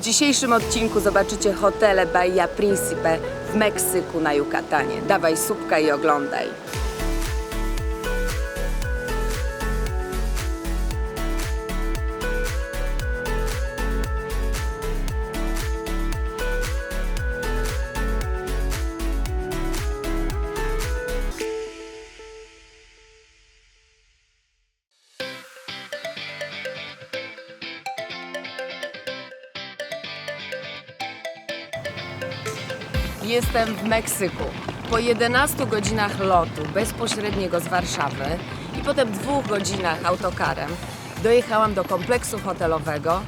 W dzisiejszym odcinku zobaczycie hotele Bahia Principe w Meksyku na Yucatanie. Dawaj słupka i oglądaj. Meksyku. Po 11 godzinach lotu bezpośredniego z Warszawy i potem dwóch godzinach autokarem dojechałam do kompleksu hotelowego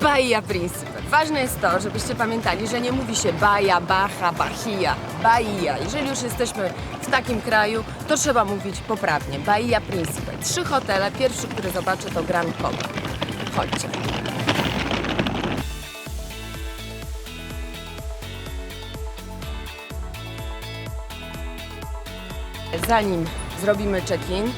Bahia Principe. Ważne jest to, żebyście pamiętali, że nie mówi się Bahia, Baja, Bahia, Bahia. Jeżeli już jesteśmy w takim kraju, to trzeba mówić poprawnie. Bahia Principe. Trzy hotele. Pierwszy, który zobaczę, to Gran Coma. Chodźcie. Zanim zrobimy check-in,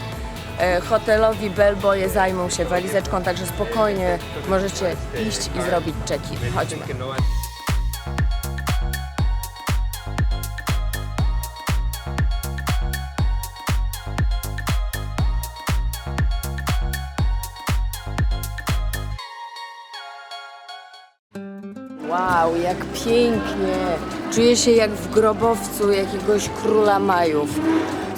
e, hotelowi bellboye zajmą się walizeczką, także spokojnie możecie iść i zrobić check-in. Chodźmy. Wow, jak pięknie! Czuję się jak w grobowcu jakiegoś króla Majów.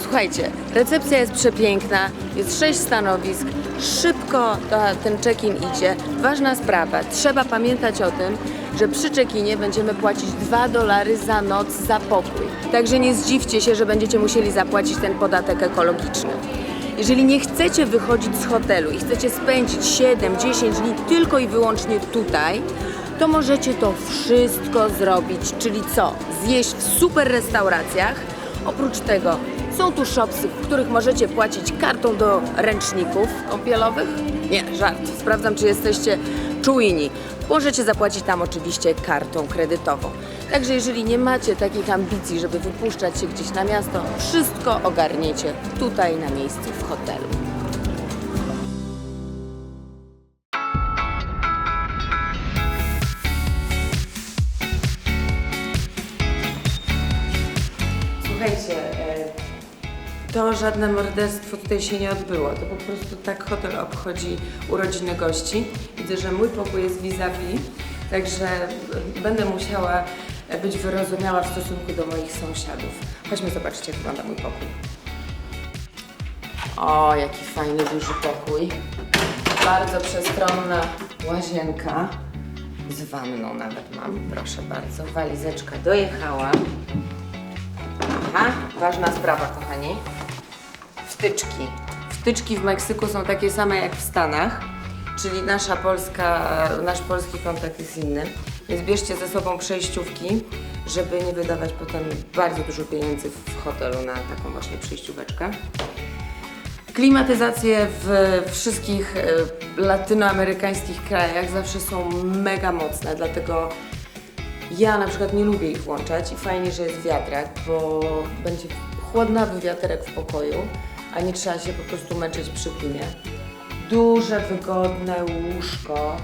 Słuchajcie, recepcja jest przepiękna, jest sześć stanowisk, szybko ten check-in idzie. Ważna sprawa, trzeba pamiętać o tym, że przy check-inie będziemy płacić 2 dolary za noc za pokój. Także nie zdziwcie się, że będziecie musieli zapłacić ten podatek ekologiczny. Jeżeli nie chcecie wychodzić z hotelu i chcecie spędzić 7-10 dni tylko i wyłącznie tutaj, to możecie to wszystko zrobić. Czyli co? Zjeść w super restauracjach. Oprócz tego są tu shopsy, w których możecie płacić kartą do ręczników kąpielowych. Nie, żart. Sprawdzam, czy jesteście czujni. Możecie zapłacić tam oczywiście kartą kredytową. Także jeżeli nie macie takich ambicji, żeby wypuszczać się gdzieś na miasto, wszystko ogarniecie tutaj na miejscu w hotelu. Żadne morderstwo tutaj się nie odbyło. To po prostu tak hotel obchodzi urodziny gości. Widzę, że mój pokój jest vis-a-vis, także będę musiała być wyrozumiała w stosunku do moich sąsiadów. Chodźmy zobaczyć, jak wygląda mój pokój. O, jaki fajny, duży pokój. Bardzo przestronna łazienka. Z wanną nawet mam, proszę bardzo. Walizeczka dojechała. Aha, ważna sprawa, kochani. Wtyczki. Wtyczki w Meksyku są takie same jak w Stanach, czyli nasza polska, nasz polski kontakt jest inny. Więc bierzcie ze sobą przejściówki, żeby nie wydawać potem bardzo dużo pieniędzy w hotelu na taką właśnie przejścióweczkę. Klimatyzacje w wszystkich e, latynoamerykańskich krajach zawsze są mega mocne, dlatego ja na przykład nie lubię ich włączać i fajnie, że jest wiatrak, bo będzie chłodnawy wiaterek w pokoju, a nie trzeba się po prostu męczyć przy płynie. Duże, wygodne łóżko,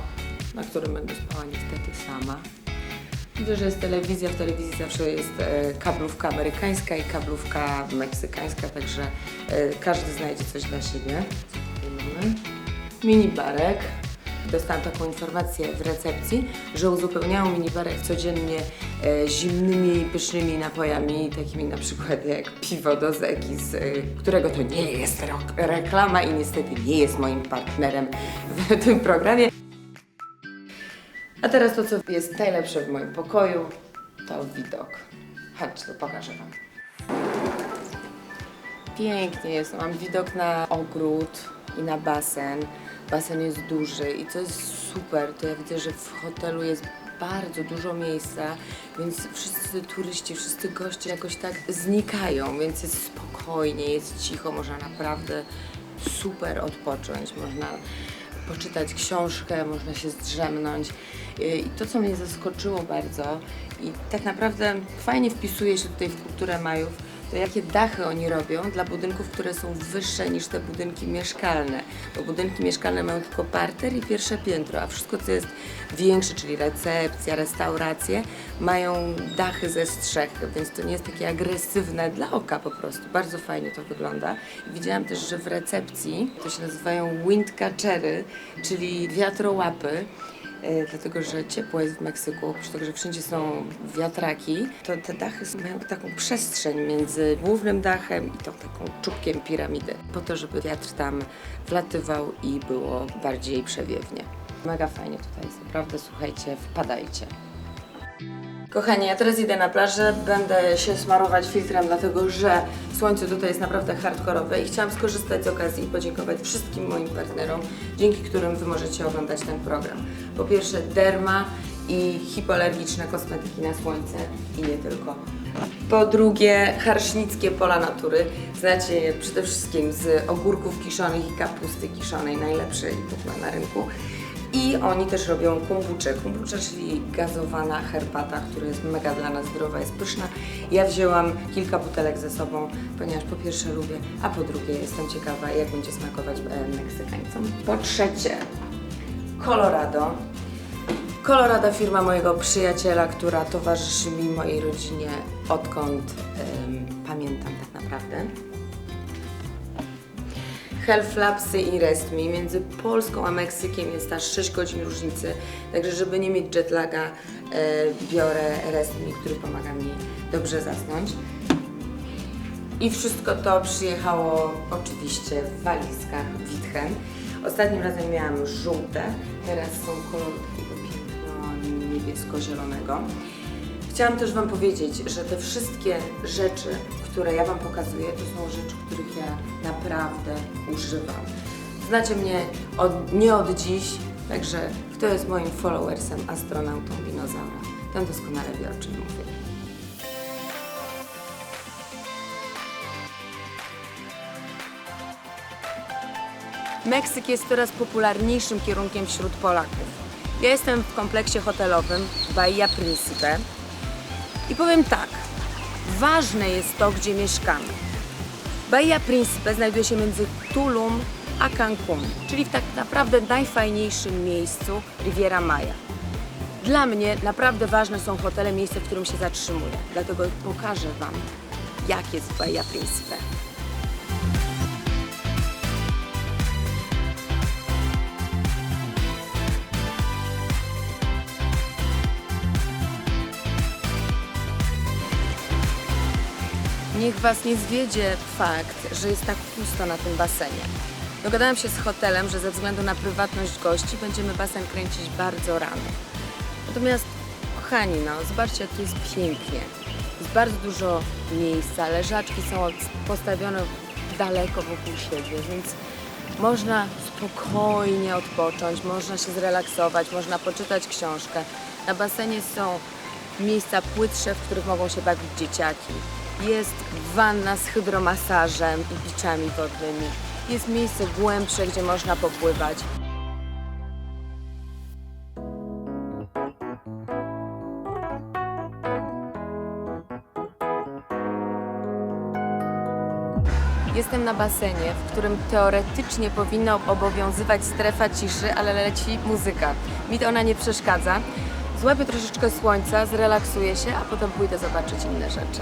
na którym będę spała niestety sama. Widzę, że jest telewizja, w telewizji zawsze jest e, kablówka amerykańska i kablówka meksykańska, także e, każdy znajdzie coś dla siebie. Co tutaj mamy? Mini barek. Dostałam taką informację w recepcji, że uzupełniają minibarek codziennie e, zimnymi, pysznymi napojami, takimi na przykład jak piwo do zeki, z e, którego to nie jest rok- reklama i niestety nie jest moim partnerem w tym programie. A teraz to, co jest najlepsze w moim pokoju, to widok. Chodźcie, to pokażę Wam. Pięknie jest. Mam widok na ogród i na basen. Basen jest duży i co jest super, to ja widzę, że w hotelu jest bardzo dużo miejsca, więc wszyscy turyści, wszyscy goście jakoś tak znikają, więc jest spokojnie, jest cicho, można naprawdę super odpocząć, można poczytać książkę, można się zdrzemnąć. I to, co mnie zaskoczyło bardzo i tak naprawdę fajnie wpisuje się tutaj w kulturę Majów, to jakie dachy oni robią dla budynków, które są wyższe niż te budynki mieszkalne. Bo budynki mieszkalne mają tylko parter i pierwsze piętro, a wszystko co jest większe, czyli recepcja, restauracje, mają dachy ze strzech, więc to nie jest takie agresywne dla oka po prostu. Bardzo fajnie to wygląda. Widziałam też, że w recepcji to się nazywają windcatchery, czyli wiatrołapy. E, dlatego że ciepło jest w Meksyku, oprócz tego, że wszędzie są wiatraki, to te dachy mają taką przestrzeń między głównym dachem i tą taką czubkiem piramidy, po to, żeby wiatr tam wlatywał i było bardziej przewiewnie. Mega fajnie tutaj jest, naprawdę, słuchajcie, wpadajcie. Kochani, ja teraz idę na plażę, będę się smarować filtrem, dlatego że słońce tutaj jest naprawdę hardkorowe i chciałam skorzystać z okazji i podziękować wszystkim moim partnerom, dzięki którym Wy możecie oglądać ten program. Po pierwsze Derma i hipoalergiczne kosmetyki na słońce i nie tylko. Po drugie Harsznickie Pola Natury. Znacie je przede wszystkim z ogórków kiszonych i kapusty kiszonej, najlepszej w ogóle na rynku. I oni też robią kombuczę. Kombucza, czyli gazowana herbata, która jest mega dla nas zdrowa, jest pyszna. Ja wzięłam kilka butelek ze sobą, ponieważ po pierwsze lubię, a po drugie jestem ciekawa, jak będzie smakować e, Meksykańcom. Po trzecie, Colorado. Colorado firma mojego przyjaciela, która towarzyszy mi, mojej rodzinie odkąd em, pamiętam tak naprawdę. Health i Rest Me. Między Polską a Meksykiem jest aż 6 godzin różnicy, także żeby nie mieć jetlaga, e, biorę Rest Me, który pomaga mi dobrze zasnąć. I wszystko to przyjechało oczywiście w walizkach Witchen. Ostatnim razem miałam żółte, teraz są koloru takiego piękno niebiesko-zielonego. Chciałam też Wam powiedzieć, że te wszystkie rzeczy, które ja Wam pokazuję, to są rzeczy, których ja naprawdę używam. Znacie mnie od, nie od dziś, także kto jest moim followersem, astronautą dinozaura, ten doskonale wie o czym mówię. Meksyk jest coraz popularniejszym kierunkiem wśród Polaków. Ja jestem w kompleksie hotelowym Bahia Principe i powiem tak, ważne jest to, gdzie mieszkamy. Bahia Principe znajduje się między Tulum a Cancun, czyli w tak naprawdę najfajniejszym miejscu Riviera Maya. Dla mnie naprawdę ważne są hotele, miejsce, w którym się zatrzymuję. Dlatego pokażę Wam, jak jest Bahia Principe. Niech Was nie zwiedzie fakt, że jest tak pusto na tym basenie. Dogadałam się z hotelem, że ze względu na prywatność gości będziemy basen kręcić bardzo rano. Natomiast, kochani, no, zobaczcie, jak jest pięknie. Jest bardzo dużo miejsca, leżaczki są postawione daleko wokół siebie, więc można spokojnie odpocząć, można się zrelaksować, można poczytać książkę. Na basenie są miejsca płytsze, w których mogą się bawić dzieciaki. Jest wanna z hydromasażem i biczami wodnymi. Jest miejsce głębsze, gdzie można popływać. Jestem na basenie, w którym teoretycznie powinna obowiązywać strefa ciszy, ale leci muzyka. Mi to ona nie przeszkadza. Złapię troszeczkę słońca, zrelaksuję się, a potem pójdę zobaczyć inne rzeczy.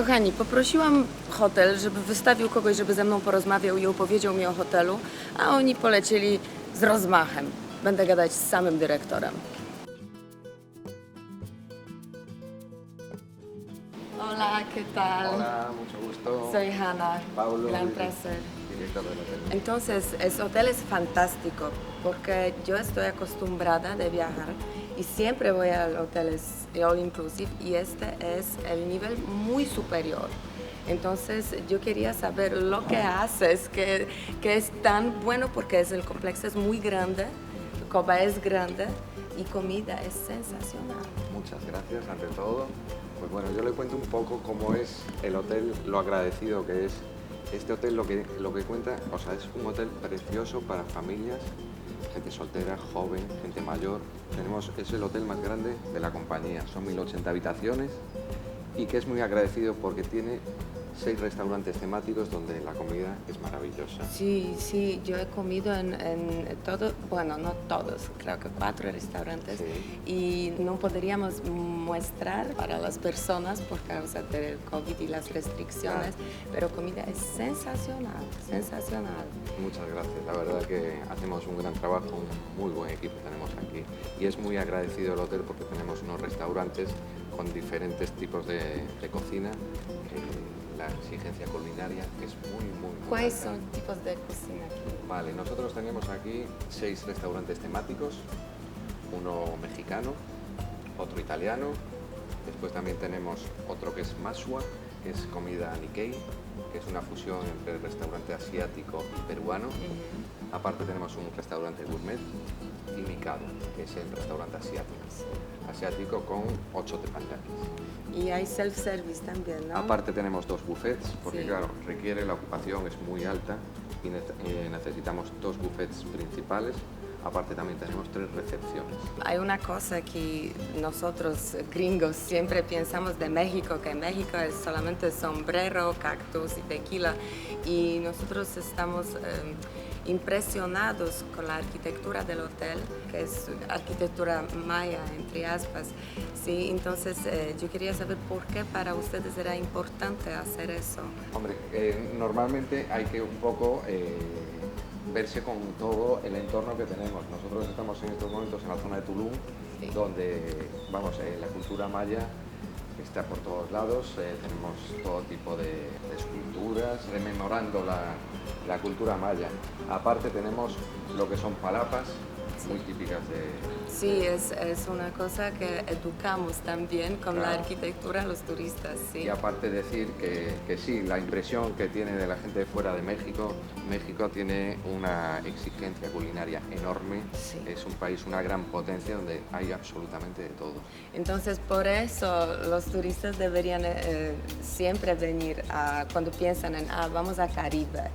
Kochani, poprosiłam hotel, żeby wystawił kogoś, żeby ze mną porozmawiał i opowiedział mi o hotelu, a oni polecieli z rozmachem. Będę gadać z samym dyrektorem. Hola, ¿qué tal? Hola, mucho gusto. Soy Hanna. Paulo. Gran placer. Director del hotel. Entonces, el hotel es fantástico porque yo estoy acostumbrada de viajar y siempre voy al hotel all inclusive y este es el nivel muy superior. Entonces, yo quería saber lo que haces, que, que es tan bueno porque es, el complejo es muy grande, Coba es grande y comida es sensacional. Muchas gracias ante todo. Pues bueno, yo le cuento un poco cómo es el hotel, lo agradecido que es. Este hotel lo que, lo que cuenta, o sea, es un hotel precioso para familias, gente soltera, joven, gente mayor. Tenemos, es el hotel más grande de la compañía, son 1080 habitaciones y que es muy agradecido porque tiene seis restaurantes temáticos donde la comida es maravillosa. Sí, sí, yo he comido en, en todo, bueno, no todos, creo que cuatro restaurantes. Y no podríamos mostrar para las personas por causa del COVID y las restricciones, pero comida es sensacional, sensacional. Muchas gracias, la verdad que hacemos un gran trabajo, un muy buen equipo tenemos aquí. Y es muy agradecido el hotel porque tenemos unos restaurantes con diferentes tipos de, de cocina, eh, la exigencia culinaria es muy, muy, ¿Cuáles son tipos de cocina aquí? Vale, nosotros tenemos aquí seis restaurantes temáticos, uno mexicano, otro italiano, después también tenemos otro que es Masua, que es comida Nikkei, que es una fusión entre el restaurante asiático y peruano. Aparte tenemos un restaurante gourmet y Mikado, que es el restaurante asiático. Asiático con ocho teppanyakis. Y hay self-service también, ¿no? Aparte tenemos dos buffets, porque Sí. claro, requiere la ocupación, es muy alta y eh, necesitamos dos buffets principales. Aparte también tenemos tres recepciones. Hay una cosa que nosotros gringos siempre pensamos de México, que México es solamente sombrero, cactus y tequila. Y nosotros estamos eh, impresionados con la arquitectura del hotel, que es arquitectura maya, entre aspas. Sí, entonces eh, yo quería saber por qué para ustedes era importante hacer eso. Hombre, eh, normalmente hay que un poco eh, verse con todo el entorno que tenemos. Nosotros estamos en estos momentos en la zona de Tulum, Sí. donde, vamos, eh, la cultura maya está por todos lados. eh, tenemos todo tipo de, de esculturas rememorando la, la cultura maya. Aparte tenemos lo que son palapas, muy típicas de, Sí, es, es una cosa que educamos también con la Claro. arquitectura a los turistas. Sí. Y aparte decir que, que sí, la impresión que tiene de la gente de fuera de México, México tiene una exigencia culinaria enorme, Sí. es un país, una gran potencia donde hay absolutamente de todo. Entonces, por eso los turistas deberían eh, siempre venir a, cuando piensan en, ah, vamos a Caribe.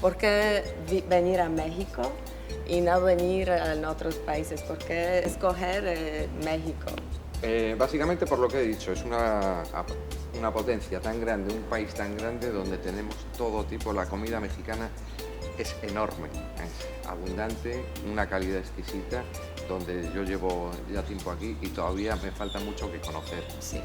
¿Por qué venir a México y no venir a otros países? ¿Por qué escoger eh, México? Eh, básicamente por lo que he dicho, es una, una potencia tan grande, un país tan grande donde tenemos todo tipo, la comida mexicana es enorme, es abundante, una calidad exquisita, donde yo llevo ya tiempo aquí y todavía me falta mucho que conocer. Sí.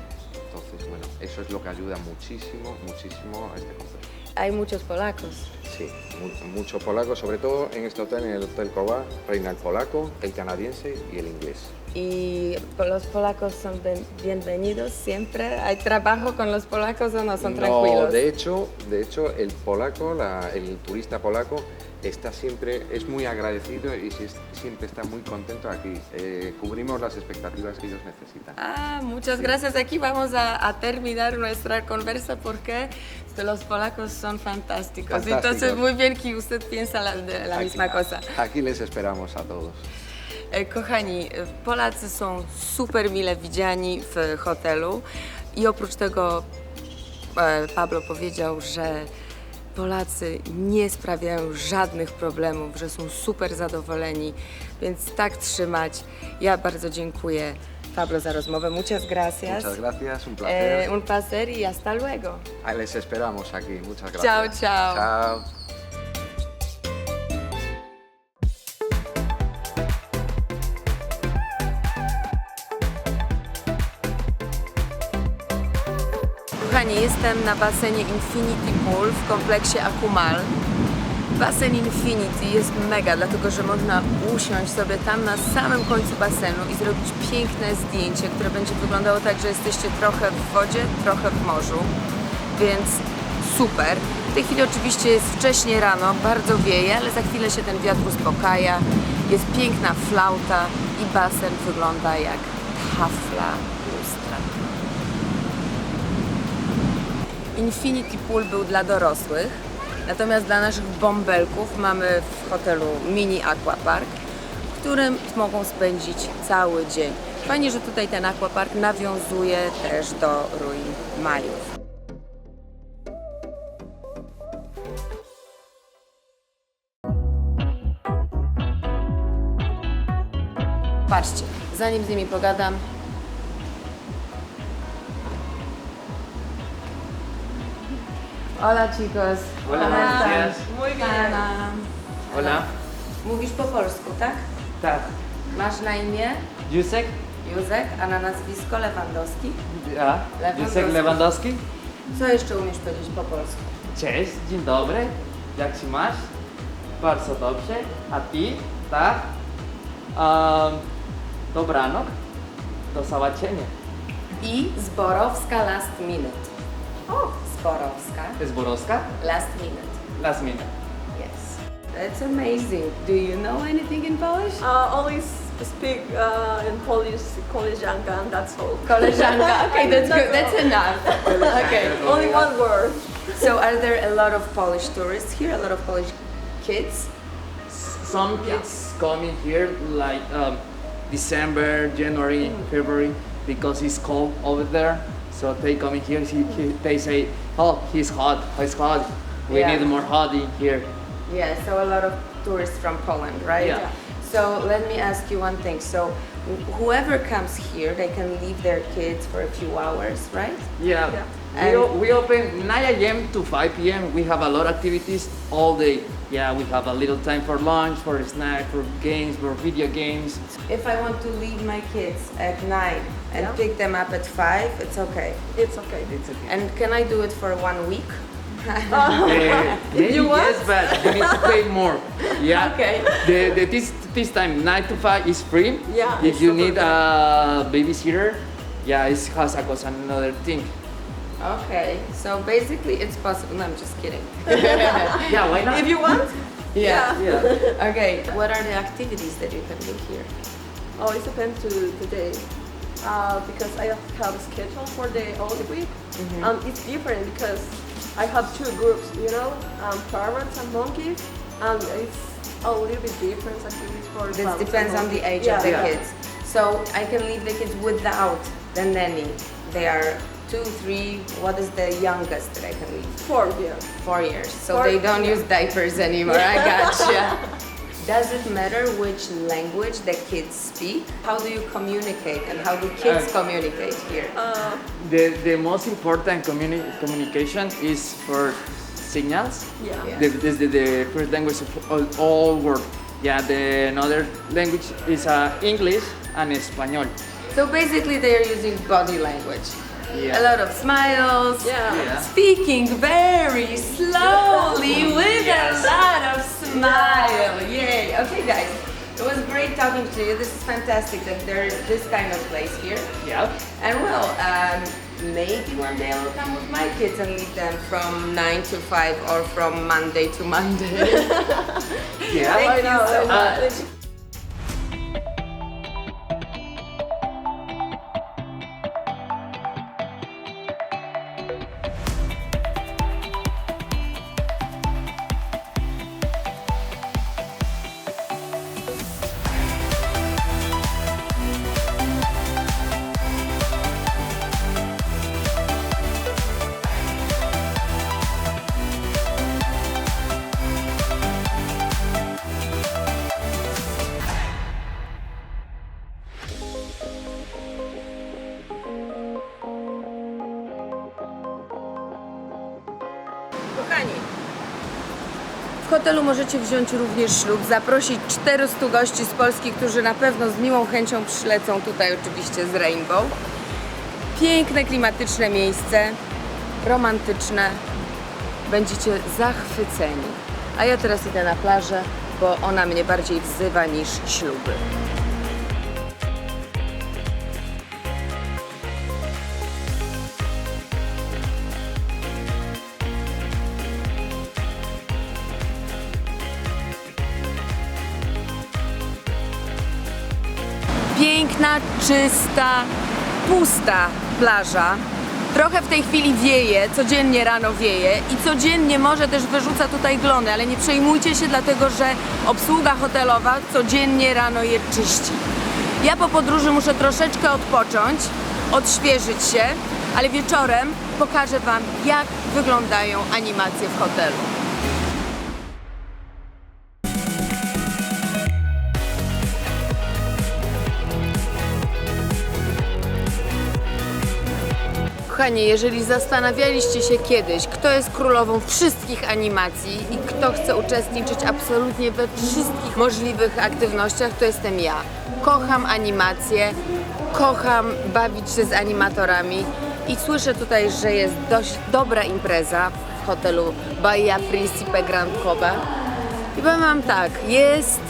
Entonces, bueno, eso es lo que ayuda muchísimo, muchísimo a este complejo. Hay muchos polacos. Sí, mu- mucho polaco, sobre todo en este hotel, en el Hotel Coba, reina el polaco, el canadiense y el inglés. ¿Y los polacos son ben- bienvenidos siempre? ¿Hay trabajo con los polacos o no son No, tranquilos? de hecho, de hecho el polaco, la- el turista polaco, está siempre, es muy agradecido y sí- siempre está muy contento aquí. Eh, cubrimos las expectativas que ellos necesitan. Ah, muchas gracias. Aquí vamos a, a terminar nuestra conversa porque los polacos son fantásticos. Fantásticos. Entonces, muy bien que usted piensa la, de la Aquí- misma cosa. Aquí les esperamos a todos. E, Kochani, e, Polacy są super mile widziani w hotelu i oprócz tego e, Pablo powiedział, że Polacy nie sprawiają żadnych problemów, że są super zadowoleni, więc tak trzymać. Ja bardzo dziękuję Pablo za rozmowę. Muchas gracias. Muchas gracias, un placer. Eh, un placer y hasta luego. Ah, Les esperamos aquí. Muchas gracias. Chao, chao. Chao. Jestem na basenie Infinity Pool w kompleksie Akumal. Basen Infinity jest mega, dlatego że można usiąść sobie tam na samym końcu basenu i zrobić piękne zdjęcie, które będzie wyglądało tak, że jesteście trochę w wodzie, trochę w morzu. Więc super. W tej chwili oczywiście jest wcześnie rano, bardzo wieje, ale za chwilę się ten wiatr uspokaja. Jest piękna flauta i basen wygląda jak tafla Infinity Pool był dla dorosłych, natomiast dla naszych bąbelków mamy w hotelu mini aquapark, w którym mogą spędzić cały dzień. Fajnie, że tutaj ten aquapark nawiązuje też do ruin Majów. Patrzcie, zanim z nimi pogadam. Hola chicos. Hola, ¿Cómo buenos días. Muy bien. Hola. Mówisz po polsku, tak? Tak. Masz na imię Jusek? Józek, a na nazwisko Lewandowski. Ja. Lewandowski. Jusek Lewandowski. Co jeszcze umiesz powiedzieć po polsku? Cześć, dzień dobry. Jak się masz? Bardzo dobrze. A ty? Tak? Um, dobranoc. Do zobaczenia. I Zborowska last minute. O, Zborowska Zborowska? last minute. Last minute. Yes. That's amazing. Do you know anything in Polish? Uh, always speak uh, in Polish, koleżanka, and that's all. Koleżanka. Okay, that's good. That's enough. Okay. Only one word. So are there a lot of Polish tourists here? A lot of Polish kids? Some kids coming here like um, December, January, February because it's cold over there. So they come in here. He, he, they say, "Oh, he's hot. He's hot. We Yeah. need more hot in here." Yeah, so a lot of tourists from Poland, right? Yeah. So let me ask you one thing. So wh- whoever comes here, they can leave their kids for a few hours, right? Yeah. Yeah. We, we open 9 a.m. to 5 p.m. We have a lot of activities all day. Yeah, we have a little time for lunch, for snack, for games, for video games. If I want to leave my kids at nine and Yeah. pick them up at five, it's okay. It's okay. It's okay. And can I do it for one week? Uh, maybe You want? yes, but you need to pay more. Yeah. Okay. The, the, this, this time, 9 to 5 is free. Yeah, If you super need a babysitter, yeah, it has a cost another thing. Okay, so basically it's possible. No, I'm just kidding. Yeah, why not? If you want, yeah. yeah. Okay, what are the activities that you can do here? oh, it depends to the day. Uh, because I have a schedule for the whole week. Um, it's different because I have two groups, you know, um, parrots and monkeys, and it's a little bit different activities for This depends on the age yeah. of the Yeah. kids. So I can leave the kids without the nanny. They are two, three. What is the youngest that I can leave? Four, yeah. Four years. So Four- they don't yeah. use diapers anymore. I gotcha. Does it matter which language the kids speak? How do you communicate and how do kids Uh, communicate here? Uh, The, the most important communi- communication is for signals. yeah. Yeah. The, this is the, the first language of all, all world. Yeah, the another language is uh, English and Espanol. So basically they are using body language. Yeah. A lot of smiles. Yeah. Yeah. Speaking very slowly with a lot of smile. Yay. Okay, guys. It was great talking to you. This is fantastic that there is this kind of place here. Yeah. And well, um, maybe one day I will come with my kids and leave them from 9 to 5 or from Monday to Monday. Yeah. Thank I you know. so much. Kochani, w hotelu możecie wziąć również ślub, zaprosić 400 gości z Polski, którzy na pewno z miłą chęcią przylecą tutaj oczywiście z Rainbow. Piękne, klimatyczne miejsce, romantyczne. Będziecie zachwyceni. A ja teraz idę na plażę, bo ona mnie bardziej wzywa niż śluby. Piękna, czysta, pusta plaża. Trochę w tej chwili wieje, codziennie rano wieje i codziennie może też wyrzuca tutaj glony, ale nie przejmujcie się, dlatego że obsługa hotelowa codziennie rano je czyści. Ja po podróży muszę troszeczkę odpocząć, odświeżyć się, ale wieczorem pokażę Wam, jak wyglądają animacje w hotelu. Kochani, jeżeli zastanawialiście się kiedyś, kto jest królową wszystkich animacji i kto chce uczestniczyć absolutnie we wszystkich możliwych aktywnościach, to jestem ja. Kocham animacje, kocham bawić się z animatorami i słyszę tutaj, że jest dość dobra impreza w hotelu Bahia Principe Grand Kobe. I powiem Wam tak, jest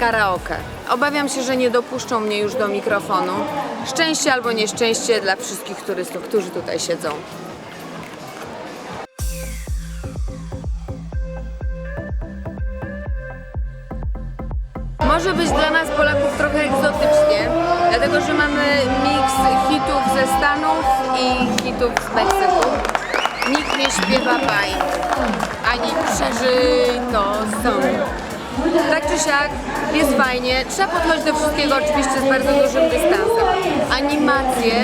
karaoke. Obawiam się, że nie dopuszczą mnie już do mikrofonu. Szczęście albo nieszczęście dla wszystkich turystów, którzy tutaj siedzą. Może być dla nas Polaków trochę egzotycznie, dlatego że mamy miks hitów ze Stanów i hitów z Meksyku. Nikt nie śpiewa bajk, ani przeżyj to są. Tak czy siak jest fajnie. Trzeba podchodzić do wszystkiego oczywiście z bardzo dużym dystansem. Animacje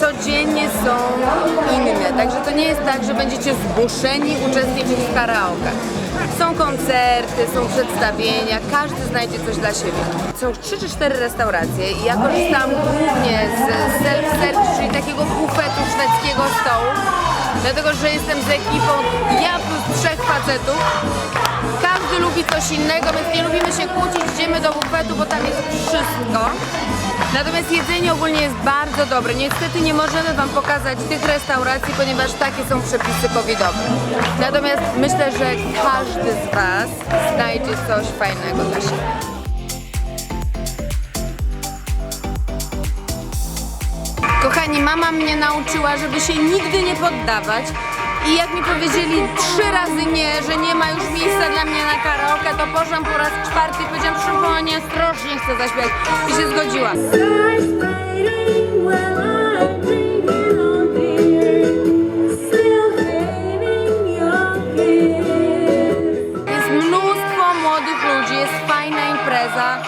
codziennie są inne, także to nie jest tak, że będziecie zmuszeni uczestniczyć w karaoke. Są koncerty, są przedstawienia, każdy znajdzie coś dla siebie. Są 3 czy 4 restauracje i ja korzystałam głównie z self-service, czyli takiego bufetu szwedzkiego stołu, dlatego że jestem z ekipą ja plus trzech facetów. Każdy lubi coś innego, więc nie lubimy się kłócić, idziemy do bufetu, bo tam jest wszystko. Natomiast jedzenie ogólnie jest bardzo dobre. Niestety nie możemy Wam pokazać tych restauracji, ponieważ takie są przepisy covidowe. Natomiast myślę, że każdy z Was znajdzie coś fajnego dla siebie. Kochani, mama mnie nauczyła, żeby się nigdy nie poddawać. I jak mi powiedzieli trzy razy nie, że nie ma już miejsca dla mnie na karaoke, to poszłam po raz czwarty i powiedziałam, że nie, strasznie chcę zaśpiewać. I się zgodziła. Jest mnóstwo młodych ludzi, jest fajna impreza.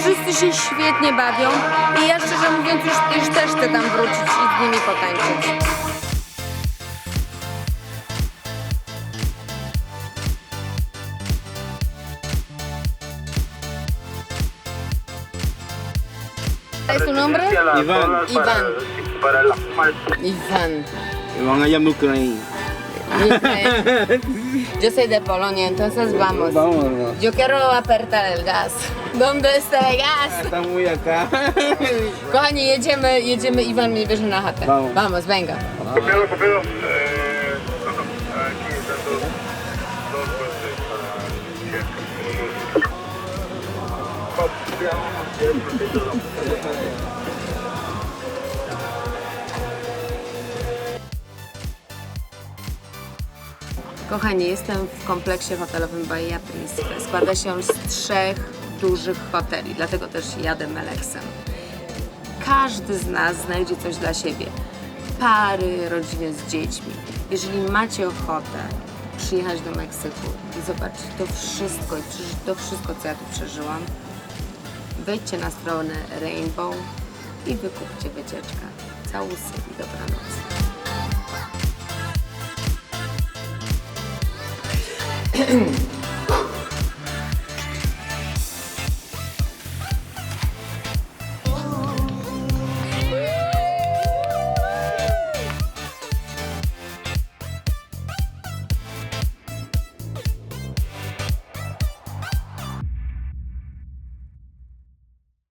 Wszyscy się świetnie bawią i ja szczerze mówiąc już, już też chcę tam wrócić i z nimi potańczyć. Es tu nombre? Iván. Iván. Para la Iván. Van allá en Ucrania. Yo soy de Polonia, entonces vamos. Vámonos. Yo quiero apertar el gas. ¿Dónde está el gas? Está muy acá. Kochani, jedziemy, jedziemy, Iwan mnie bierze na chatę. Vamos. Vamos, venga. Copiado, copiado. Eh, aquí están dos, para Kochani, jestem w kompleksie hotelowym Bahia. Składa się z trzech dużych hoteli, dlatego też jadę Meleksem. Każdy z nas znajdzie coś dla siebie. Pary, rodziny z dziećmi. Jeżeli macie ochotę przyjechać do Meksyku i zobaczyć to wszystko i przeżyć to wszystko, co ja tu przeżyłam, wejdźcie na stronę Rainbow i wykupcie wycieczkę. Całusy i dobranoc.